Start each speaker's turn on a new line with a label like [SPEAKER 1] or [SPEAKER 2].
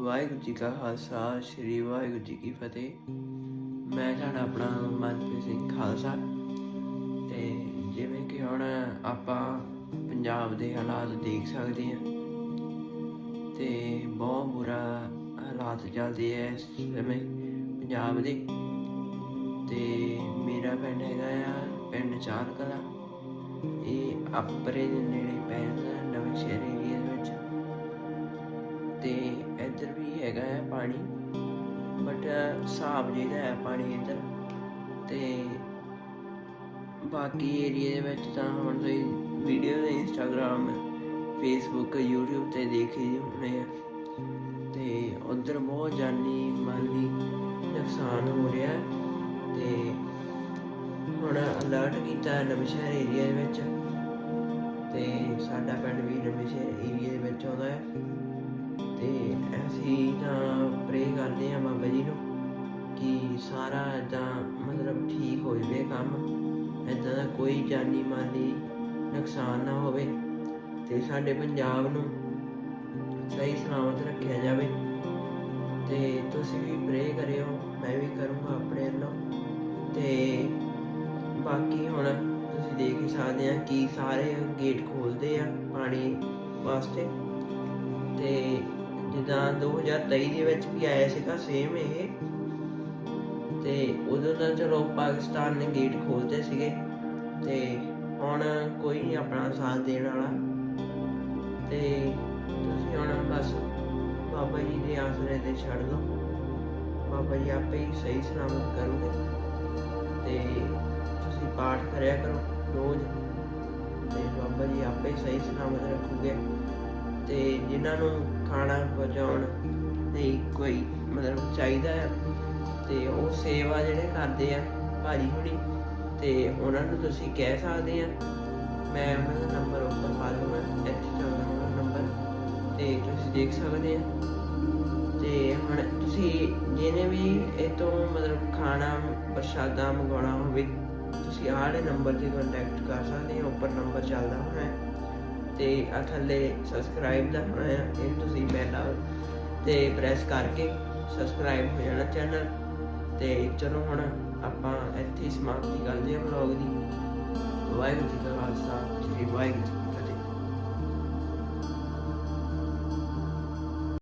[SPEAKER 1] ਵਾਹਿਗੁਰੂ ਜੀ ਕਾ ਖਾਲਸਾ, ਸ੍ਰੀ ਵਾਹਿਗੁਰੂ ਜੀ ਕੀ ਫਤਿਹ। ਮੈਂ ਤੁਹਾਡਾ ਆਪਣਾ ਮਨਪ੍ਰੀਤ ਸਿੰਘ ਖਾਲਸਾ। ਤੇ ਜਿਵੇਂ ਕਿ ਹੁਣ ਆਪਾਂ ਪੰਜਾਬ ਦੇ ਹਾਲਾਤ ਦੇਖ ਸਕਦੇ ਹਾਂ, ਤੇ ਬਹੁਤ ਬੁਰਾ ਹਾਲਾਤ ਚੱਲਦੇ ਐ ਇਸ ਸਮੇਂ ਪੰਜਾਬ ਦੇ। ਤੇ ਮੇਰਾ ਪਿੰਡ ਹੈਗਾ ਆ, ਪਿੰਡ ਚਾਰ ਕਲਾ ਇਹ ਆਪਰੇ ਦੇ ਨੇੜੇ ਪੈਂਦਾ ਨਵੇਂ ਸ਼ਹਿਰ ਏਰੀਆ ਵਿੱਚ। ਇੱਧਰ ਹੈਗਾ ਹੈ ਪਾਣੀ ਬਟ ਹਿਸਾਬ ਜਿਹੜਾ ਹੈ ਪਾਣੀ ਇੱਧਰ ਤੇ ਬਾਕੀ ਏਰੀਆ ਦੇ ਵਿੱਚ ਤਾਂ ਹੁਣ ਤੁਸੀਂ ਵੀਡੀਓ ਦੇ ਇੰਸਟਾਗ੍ਰam ਫੇਸਬੁੱਕ YouTube ਤੇ ਦੇਖੇ ਹੀ ਹੋਣੇ ਆ। ਤੇ ਉਧਰ ਬਹੁਤ ਜਾਨੀ ਮਾਲੀ ਨੁਕਸਾਨ ਹੋ ਰਿਹਾ ਹੈ ਤੇ ਹੁਣ ਅਲਰਟ ਕੀਤਾ ਹੈ ਨਵਾਂਸ਼ਹਿਰ ਏਰੀਆ ਦੇ ਵਿੱਚ ਤੇ ਸਾਡਾ ਪਿੰਡ ਵੀ ਨਵਾਂਸ਼ਹਿਰ ਏਰੀਆ ਦੇ ਵਿੱਚ ਆਉਂਦਾ ਹੈ। ਤੇ ਅਸੀਂ ਤਾਂ ਪ੍ਰੇ ਕਰਦੇ ਹਾਂ ਬਾਬਾ ਜੀ ਨੂੰ ਕਿ ਸਾਰਾ ਇਦਾਂ ਮਤਲਬ ਠੀਕ ਹੋ ਜਾਵੇ ਕੰਮ। ਇਦਾਂ ਦਾ ਕੋਈ ਜਾਨੀ ਮਾਲੀ ਨੁਕਸਾਨ ਨਾ ਹੋਵੇ ਤੇ ਸਾਡੇ ਪੰਜਾਬ ਨੂੰ ਸਹੀ ਸਲਾਮਤ ਰੱਖਿਆ ਜਾਵੇ। ਤੇ ਤੁਸੀਂ ਵੀ ਪ੍ਰੇ ਕਰਿਓ, ਮੈਂ ਵੀ ਕਰੂੰਗਾ ਆਪਣੇ ਵੱਲੋਂ। ਤੇ ਬਾਕੀ ਹੁਣ ਤੁਸੀਂ ਦੇਖ ਹੀ ਸਕਦੇ ਆ ਕਿ ਸਾਰੇ ਗੇਟ ਖੋਲਦੇ ਆ ਪਾਣੀ ਵਾਸਤੇ। ਤੇ ਜਿੱਦਾਂ 2023 ਦੇ ਵਿੱਚ ਵੀ ਆਇਆ ਸੀਗਾ ਸੇਮ ਇਹ। ਤੇ ਉਦੋਂ ਤਾਂ ਚਲੋ ਪਾਕਿਸਤਾਨ ਨੇ ਗੇਟ ਖੋਲਤੇ ਸੀਗੇ। ਤੇ ਹੁਣ ਕੋਈ ਨਹੀਂ ਆਪਣਾ ਸਾਥ ਦੇਣ ਵਾਲਾ। ਤੇ ਤੁਸੀਂ ਹੁਣ ਬਸ ਬਾਬਾ ਜੀ ਦੇ ਆਸਰੇ ਤੇ ਛੱਡ ਦਿਓ ਬਾਬਾ ਜੀ ਆਪੇ ਹੀ ਸਹੀ ਸਲਾਮਤ ਕਰੂਗੇ ਤੇ ਤੁਸੀਂ ਪਾਠ ਕਰਿਆ ਕਰੋ ਰੋਜ਼। ਤੇ ਬਾਬਾ ਜੀ ਆਪੇ ਸਹੀ ਸਲਾਮਤ ਰੱਖੂਗੇ। ਤੇ ਜਿਨ੍ਹਾਂ ਨੂੰ ਖਾਣਾ ਪਹੁੰਚਾਉਣ ਲਈ ਕੋਈ ਮਤਲਬ ਚਾਹੀਦਾ ਆ ਤੇ ਉਹ ਸੇਵਾ ਜਿਹੜੇ ਕਰਦੇ ਆ ਭਾਜੀ ਹੁਣੀ, ਤੇ ਉਹਨਾਂ ਨੂੰ ਤੁਸੀਂ ਕਹਿ ਸਕਦੇ ਆ। ਮੈਂ ਉਹਨਾਂ ਦਾ ਨੰਬਰ ਉੱਪਰ ਪਾ ਦੂੰਗਾ ਇੱਥੇ ਚੱਲਦਾ ਉਹਨਾਂ ਨੰਬਰ ਤੇ ਤੁਸੀਂ ਦੇਖ ਸਕਦੇ ਆ। ਤੇ ਹੁਣ ਤੁਸੀਂ ਜਿਹਨੇ ਵੀ ਇਹ ਤੋਂ ਮਤਲਬ ਖਾਣਾ, ਪ੍ਰਸ਼ਾਦਾ ਮੰਗਵਾਉਣਾ ਹੋਵੇ, ਤੁਸੀਂ ਆਹ ਨੰਬਰ ਤੇ ਕੰਟੈਕਟ ਕਰ ਸਕਦੇ ਹੋ ਉੱਪਰ ਨੰਬਰ ਚੱਲਦਾ ਹੋਣਾ ਹੈ। ਤੇ ਆ ਥੱਲੇ ਸਬਸਕ੍ਰਾਈਬ ਦਾ ਹੋਣਾ ਆ ਇਹਨੂੰ ਤੁਸੀਂ ਬੈਲ ਤੇ ਪ੍ਰੈਸ ਕਰਕੇ ਸਬਸਕ੍ਰਾਈਬ ਹੋ ਜਾਣਾ ਚੈਨਲ ਤੇ ਚਲੋ ਹੁਣ ਆਪਾਂ ਇੱਥੇ ਹੀ ਸਮਾਪਤੀ ਕਰਦੇ ਹਾਂ ਵਲੌਗ ਦੀ। ਵਾਹਿਗੁਰੂ ਜੀ ਕਾ ਖਾਲਸਾ।